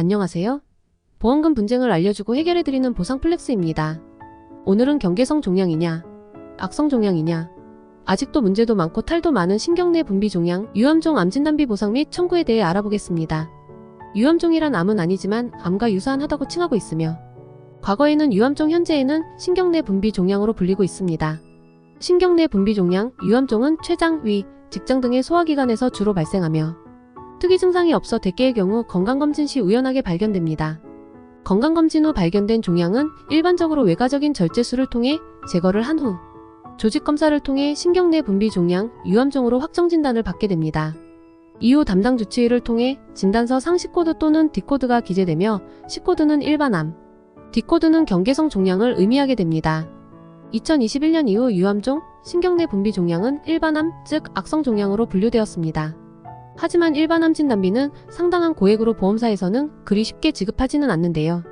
안녕하세요. 보험금 분쟁을 알려주고 해결해드리는 보상 플렉스입니다. 오늘은 경계성 종양이냐, 악성 종양이냐, 아직도 문제도 많고 탈도 많은 신경내 분비 종양, 유암종 암진단비 보상 및 청구에 대해 알아보겠습니다. 유암종이란 암은 아니지만 암과 유사한하다고 칭하고 있으며 과거에는 유암종 현재에는 신경내 분비 종양으로 불리고 있습니다. 신경내 분비 종양, 유암종은 췌장, 위, 직장 등의 소화기관에서 주로 발생하며 특이 증상이 없어 대개의 경우 건강검진 시 우연하게 발견됩니다. 건강검진 후 발견된 종양은 일반적으로 외과적인 절제술을 통해 제거를 한 후 조직검사를 통해 신경내 분비 종양, 유암종으로 확정 진단을 받게 됩니다. 이후 담당 주치의를 통해 진단서 상시코드 또는 D코드가 기재되며 C코드는 일반암, D코드는 경계성 종양을 의미하게 됩니다. 2021년 이후 유암종, 신경내 분비 종양은 일반암, 즉 악성 종양으로 분류되었습니다. 하지만 일반암 진단비는 상당한 고액으로 보험사에서는 그리 쉽게 지급하지는 않는데요.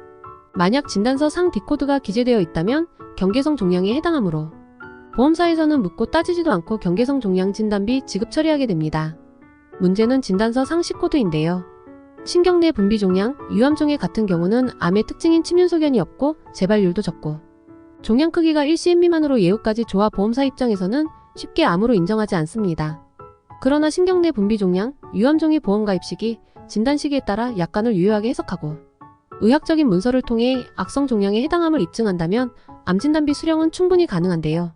만약 진단서 상 D코드가 기재되어 있다면 경계성 종양에 해당하므로 보험사에서는 묻고 따지지도 않고 경계성 종양 진단비 지급 처리하게 됩니다. 문제는 진단서 상시 코드인데요. 신경내 분비 종양, 유암종의 같은 경우는 암의 특징인 침윤소견이 없고 재발률도 적고 종양 크기가 1cm 미만으로 예후까지 좋아 보험사 입장에서는 쉽게 암으로 인정하지 않습니다. 그러나 신경내 분비 종양, 유암종의 보험 가입 시기, 진단 시기에 따라 약관을 유효하게 해석하고 의학적인 문서를 통해 악성 종양에 해당함을 입증한다면 암 진단비 수령은 충분히 가능한데요.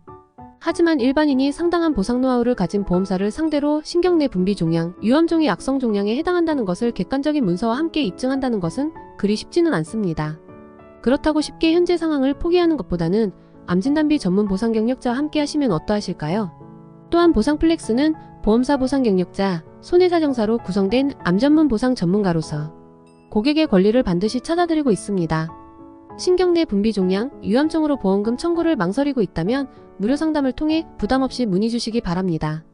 하지만 일반인이 상당한 보상 노하우를 가진 보험사를 상대로 신경내 분비 종양, 유암종이 악성 종양에 해당한다는 것을 객관적인 문서와 함께 입증한다는 것은 그리 쉽지는 않습니다. 그렇다고 쉽게 현재 상황을 포기하는 것보다는 암진단비 전문 보상 경력자와 함께 하시면 어떠하실까요? 또한 보상 플렉스는 보험사 보상 경력자, 손해사정사로 구성된 암 전문 보상 전문가로서 고객의 권리를 반드시 찾아드리고 있습니다. 신경내 분비 종양, 유암종으로 보험금 청구를 망설이고 있다면 무료 상담을 통해 부담 없이 문의 주시기 바랍니다.